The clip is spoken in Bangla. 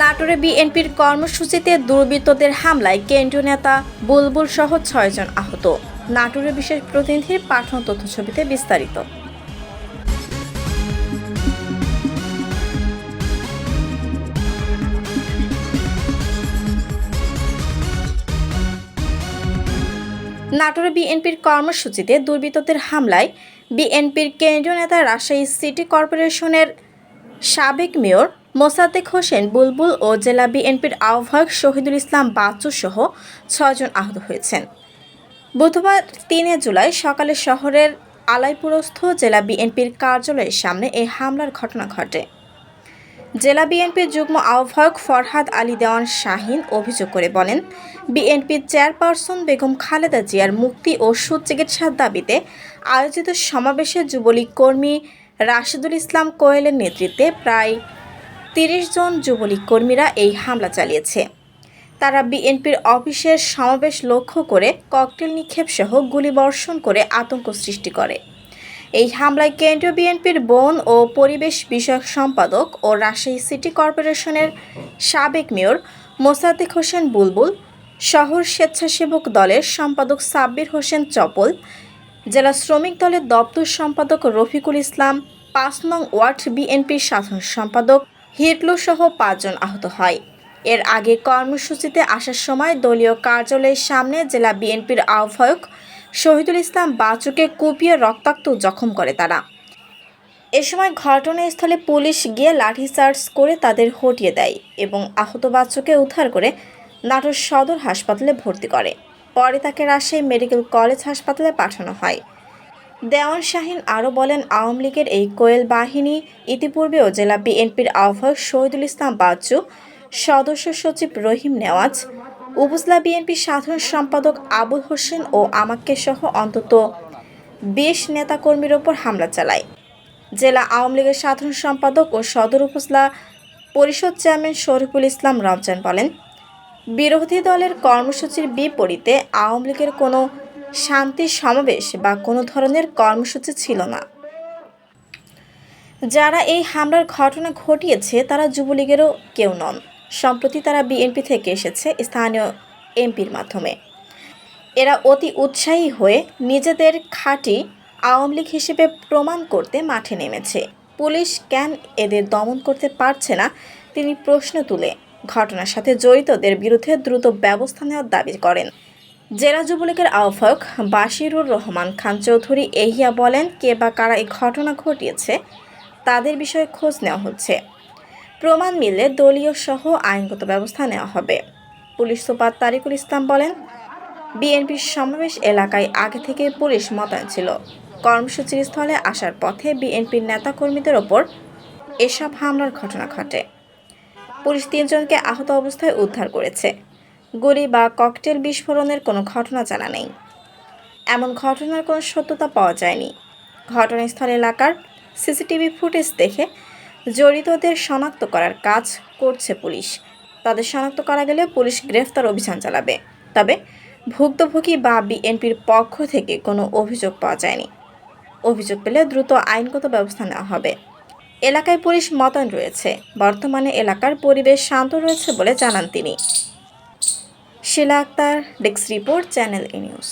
নাটোরে বিএনপির কর্মসূচিতে দুর্বৃত্তদের হামলায় কেন্দ্রীয় নেতা বুলবুল সহ ছয়জন আহত। নাটোরে বিশেষ প্রতিনিধির পাঠানো তথ্যছবিতে বিস্তারিত। নাটোরে বিএনপির কর্মসূচিতে দুর্বৃত্তদের হামলায় বিএনপির কেন্দ্রীয় নেতা রাজশাহী সিটি কর্পোরেশনের সাবেক মেয়র মোসাদ্দেক হোসেন, বুলবুল ও জেলা বিএনপির আহ্বায়ক শহীদুল ইসলাম বাচ্চু সহ ছয়জন আহত হয়েছেন। বুধবার তিনে জুলাই সকালে শহরের আলাইপুরস্থ জেলা বিএনপির কার্যালয়ের সামনে এই হামলার ঘটনা ঘটে। জেলা বিএনপির যুগ্ম আহ্বায়ক ফরহাদ আলী দেওয়ান শাহিন অভিযোগ করে বলেন, বিএনপির চেয়ারপারসন বেগম খালেদা জিয়ার মুক্তি ও সুচিকিৎসার দাবিতে আয়োজিত সমাবেশে যুবলীগ কর্মী রাশিদুল ইসলাম কোয়েলের নেতৃত্বে প্রায় তিরিশ জন যুবলীগ কর্মীরা এই হামলা চালিয়েছে। তারা বিএনপির অফিসের সমাবেশ লক্ষ্য করে ককটেল নিক্ষেপ সহ গুলিবর্ষণ করে আতঙ্ক সৃষ্টি করে। এই হামলায় কেন্দ্রীয় বিএনপির বন ও পরিবেশ বিষয়ক সম্পাদক ও রাজশাহী সিটি কর্পোরেশনের সাবেক মেয়র মোসাদ্দেক হোসেন বুলবুল, শহর স্বেচ্ছাসেবক দলের সম্পাদক সাব্বির হোসেন চপল, জেলা শ্রমিক দলের দপ্তর সম্পাদক রফিকুল ইসলাম, পাঁচ নং ওয়ার্ড বিএনপির সাধারণ সম্পাদক হিটলু সহ পাঁচজন আহত হয়। এর আগে কর্মসূচিতে আসার সময় দলীয় কার্যালয়ের সামনে জেলা বিএনপির আহ্বায়ক শহীদুল ইসলাম বাচুকে কুপিয়ে রক্তাক্ত জখম করে তারা। এ সময় ঘটনাস্থলে পুলিশ গিয়ে লাঠিচার্জ করে তাদের হটিয়ে দেয় এবং আহত বাচ্চুকে উদ্ধার করে নাটোর সদর হাসপাতালে ভর্তি করে। পরে তাকে রাজশাহী মেডিকেল কলেজ হাসপাতালে পাঠানো হয়। দেওয়ান শাহিন আরও বলেন, আওয়ামী লীগের এই কোয়েল বাহিনী ইতিপূর্বেও জেলা বিএনপির আহ্বায়ক শহীদুল ইসলাম বাচ্চু, সদস্য সচিব রহিম নেওয়াজ, উপজেলা বিএনপির সাধারণ সম্পাদক আবুল হোসেন ও আমাক্কে সহ অন্তত বিশ নেতাকর্মীর ওপর হামলা চালায়। জেলা আওয়ামী লীগের সাধারণ সম্পাদক ও সদর উপজেলা পরিষদ চেয়ারম্যান শরীফুল ইসলাম রমজান বলেন, বিরোধী দলের কর্মসূচির বিপরীতে আওয়ামী লীগের কোনো শান্তি সমাবেশ বা কোনো ধরনের কর্মসূচি ছিল না। যারা এই হামলার ঘটনা ঘটিয়েছে, তারা যুবলীগেরও কেউ নন। সম্প্রতি তারা বিএনপি থেকে এসেছে স্থানীয় এমপির মাধ্যমে। এরা অতি উৎসাহী হয়ে নিজেদের খাঁটি আওয়ামী লীগ হিসেবে প্রমাণ করতে মাঠে নেমেছে। পুলিশ কেন এদের দমন করতে পারছে না, তিনি প্রশ্ন তুলে ঘটনার সাথে জড়িতদের বিরুদ্ধে দ্রুত ব্যবস্থা নেওয়ার দাবি করেন। জেলা যুবলীগের আহ্বায়ক বাশিরুর রহমান খান চৌধুরী এহিয়া বলেন, কে বা কারা এই ঘটনা ঘটিয়েছে তাদের বিষয়ে খোঁজ নেওয়া হচ্ছে। প্রমাণ মিললে দলীয় সহ আইনগত ব্যবস্থা নেওয়া হবে। পুলিশ সুপার তারিকুল ইসলাম বলেন, বিএনপির সমাবেশ এলাকায় আগে থেকে পুলিশ মোতায়েন ছিল। কর্মসূচির স্থলে আসার পথে বিএনপির নেতাকর্মীদের ওপর এসব হামলার ঘটনা ঘটে। পুলিশ তিনজনকে আহত অবস্থায় উদ্ধার করেছে। গুলি বা ককটেল বিস্ফোরণের কোনো ঘটনা জানা নেই। এমন ঘটনার কোনো সত্যতা পাওয়া যায়নি। ঘটনাস্থল এলাকার সিসিটিভি ফুটেজ দেখে জড়িতদের শনাক্ত করার কাজ করছে পুলিশ। তাদের শনাক্ত করা গেলে পুলিশ গ্রেফতার অভিযান চালাবে। তবে ভুক্তভোগী বা বিএনপির পক্ষ থেকে কোনো অভিযোগ পাওয়া যায়নি। অভিযোগ পেলে দ্রুত আইনগত ব্যবস্থা নেওয়া হবে। এলাকায় পুলিশ মোতায়েন রয়েছে। বর্তমানে এলাকার পরিবেশ শান্ত রয়েছে বলে জানান তিনি। Shila Akter desk report channel A news.